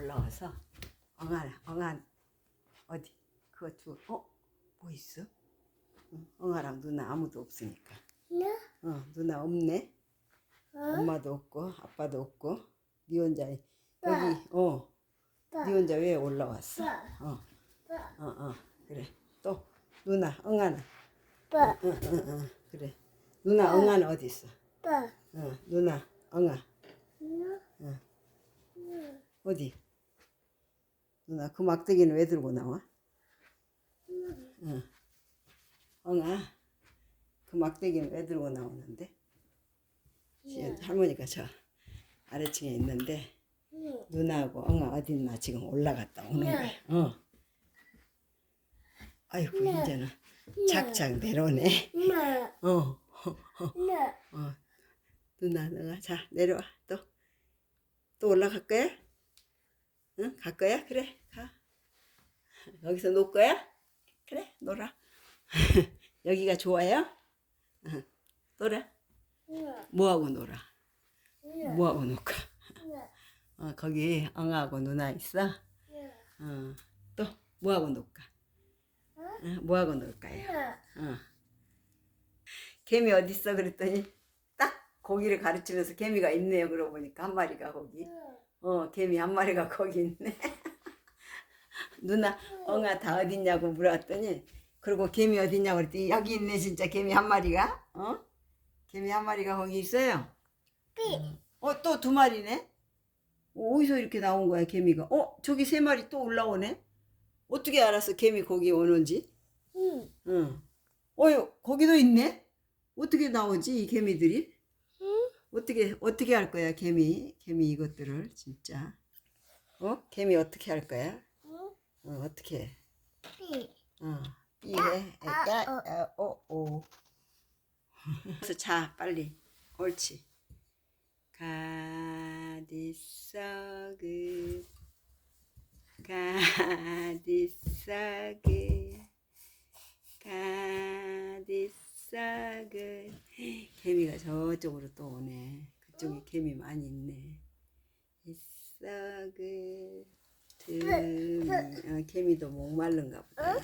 올라와서 엉안 엉안 어디? 그거 주어뭐 있어? 응, 엉아랑 누나 아무도 없으니까. 네? 어 누나 없네. 엄마도 없고 아빠도 없고. 니 혼자 여기 어니 혼자 왜 올라왔어? 어. 어, 어, 그래. 또 누나 엉아는 빠, 응, 응, 응, 그래. 누나 엉아는 어디 있어? 빠, 어, 누나 엉아 네? 어디? 누나 그 막대기는 왜 들고 나와? 응. 엉아 그 막대기는 왜 들고 나오는데? 지금 할머니가 저 아래층에 있는데 누나하고 엉아 어디 있나 지금 올라갔다 오는 거야. 어. 아이고 이제는 작작 내려오네. 네, 어. 네, 어. 누나 너가 자 내려와 또. 또 올라갈 거야? 응? 갈 거야? 그래 가. 여기서 놀 거야? 그래 놀아. 여기가 좋아요? 응. 놀아. 네, 뭐하고 놀아? 네, 뭐하고 놀까? 네, 어, 거기 엉하고 누나 있어? 네, 어. 또 뭐하고 놀까? 어? 뭐하고 놀까요? 네. 어. 개미 어디 있어? 그랬더니 딱 고기를 가르치면서 개미가 있네요. 그러고 보니까 한 마리가 거기. 어, 개미 한 마리가 거기 있네. 누나 엉아 다 어딨냐고 물어봤더니 그리고 개미 어딨냐고 그랬더니 여기 있네 진짜 개미 한 마리가. 어? 개미 한 마리가 거기 있어요. 어, 또 두 마리네. 어, 어디서 이렇게 나온 거야, 개미가? 어, 저기 세 마리 또 올라오네. 어떻게 알았어, 개미 거기 오는지? 응, 응. 어유 거기도 있네. 어떻게 나오지 이 개미들이? 어떻게 어떻게 할 거야 개미 개미 이것들을 진짜. 어 개미 어떻게 할 거야? 응, 어 어떻게? 삐, 어 이해 야어오. 그래서 자 빨리 옳지. 가디서그 가디서그 가디서그 개미가 저쪽으로 또 오네. 그쪽에 개미 많이 있네. 이서그 틈 어, 개미도 목마른가 보다. 어,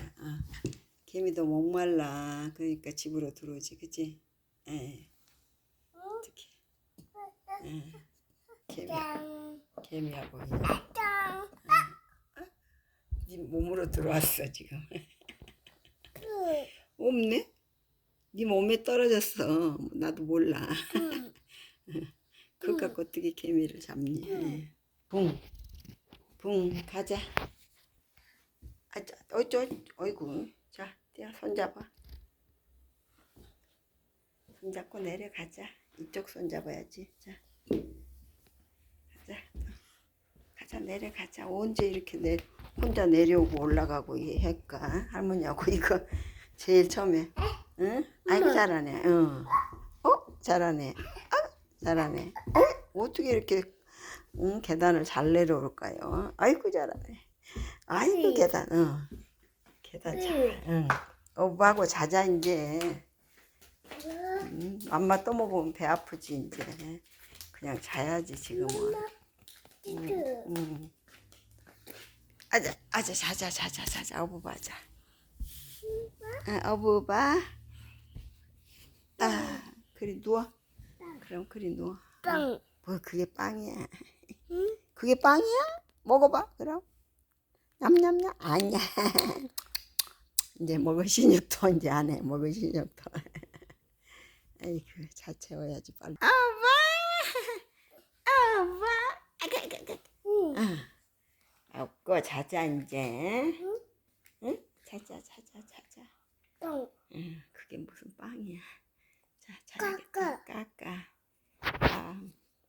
개미도 목말라. 그러니까 집으로 들어오지, 그치? 예. 어떻게? 예. 개미 짱, 개미하고 짱, 네 몸으로 들어왔어 지금. 그, 없네? 네 몸에 떨어졌어. 나도 몰라. 응, 그거 갖고 어떻게 개미를 잡니? 예. 붕, 붕 가자. 아자, 어쩌, 어이구. 자, 떼어 손 잡아. 손 잡고 내려가자. 이쪽 손 잡아야지. 자, 가자. 가자 내려가자. 언제 이렇게 내 혼자 내려오고 올라가고 이 할까? 할머니하고 이거 제일 처음에. 응? 아이고 잘하네. 응. 어? 잘하네. 아, 잘하네. 어? 어떻게 이렇게 응, 계단을 잘 내려올까요? 아이고 잘하네. 아이고 계단. 응. 계단 잘. 응. 오빠하고 자자 이제. 응. 맘마 또 먹으면 배 아프지 이제. 그냥 자야지 지금은. 삐그, 응. 아자 아자 자자 자자 자자 어부바자. 응, 어부바. 아 그리 누워. 그럼 그리 누워. 빵, 뭐 그게 빵이야. 응? 그게 빵이야? 먹어봐 그럼. 냠냠냠 아니야. 이제 먹을 신욕도 이제 안 해. 먹을 신욕도. 아이고 잘 채워야지 빨리. 아빠, 아빠. 아가 아가 아가. 응, 아, 없고 자자 이제. 응? 자자 자자 자자. 똥, 응, 그게 무슨 빵이야. 자 자야겠다. 까까. 까까. 아,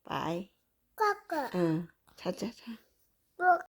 바이. 까까, 응, 자자 자.